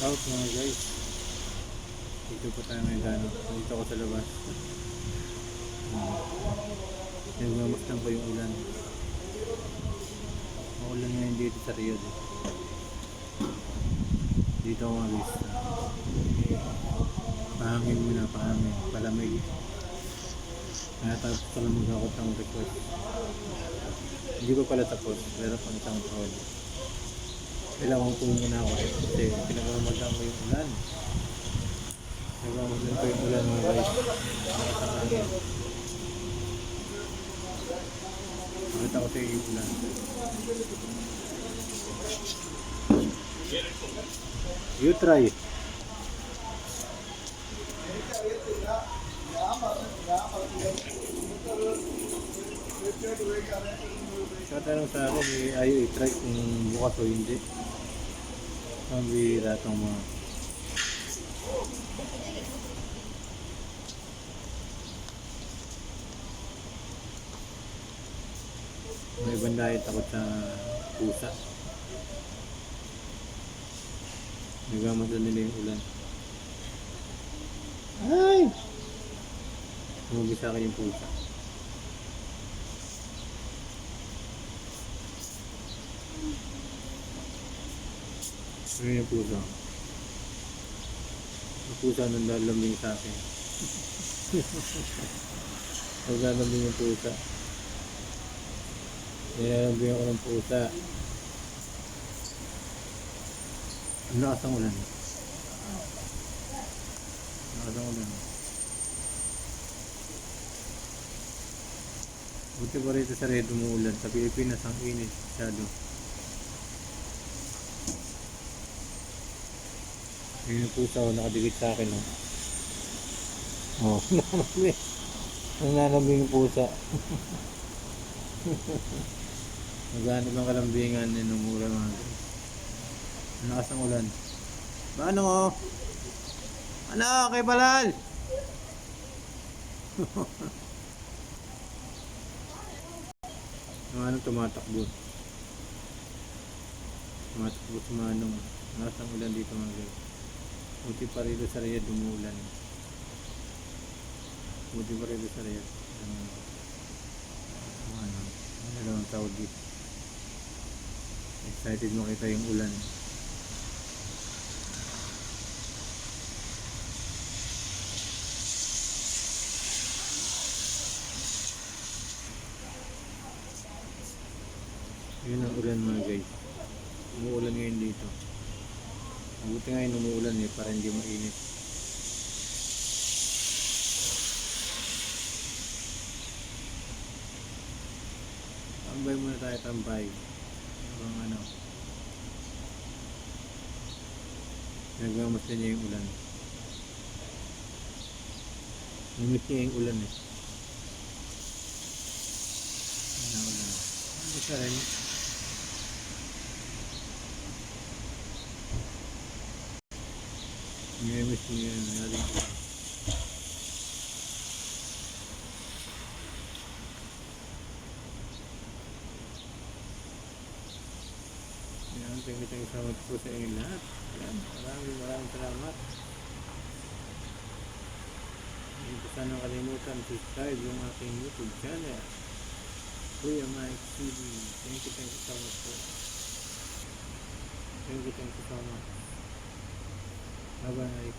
out mga guys. Dito po tayo ngayon gano. Dito ako sa labas. Nagmamasdan pa yung ulan. Maulan ngayon dito sa Riyadh. eh. Dito mga guys. Pahangin muna, pahangin. Palamig. Kaya tapos pala mag-akot ng request. Hindi pa pala tapos. Meron pang isang taon. Kailangan ko muna ako eh. Kasi pinagmamagaan ko yung ulan. Pinagmamagaan ko yung ulan mga guys. Makita ko sa yung ulan. You try. Katanong sa akin, eh, ayaw i-try kung bukas o hindi. Ang bihira itong mga... May ibang diet takot sa pusa. Nagmamasdan nila yung ulan. Ay! Tumugi sa akin yung pusa. Ano yung pusa? Yung pusa nang lalambing sa akin. Naglalambing yung pusa. Nilalambing ako ng pusa. Ang lakas ng ulan. Ang lakas ng ulan. Buti pa rito sa red umuulan. Sa Pilipinas ang init. Masyado. Yun yung pusa ko nakadikit sa akin. Oh, oh nananabing. Nananabing yung pusa. Naghanap ng kalambingan yun ng mura mga guys. Ang lakas ng ulan. Paano mo? Ano? Kay Balal? Ang ano tumatakbo. Tumatakbo sa manong. Ang lakas ng ulan dito mga guys. Buti pa rito sa Riyadh dumuulan. Buti pa rito sa Riyadh. Ang ang ano, ang dalawang Saudi. Excited makita yung ulan. Yun ang ulan mga guys. Umuulan ngayon dito. Mabuti ngayon umuulan eh para hindi mainit. Tambay muna tayo tambay. Habang ano. Nagmamas na niya yung ulan. Namit niya yung ulan eh. Ano ulan. Ano siya rin? Namimiss niya yung ulan. Yan, thank much po sa inyo lahat. Yan, maraming maraming salamat. Hindi ko sana kalimutan subscribe yung aking YouTube channel. Kuya Mike TV. Thank you, thank you so much po. Thank you, thank you so much. Bye-bye.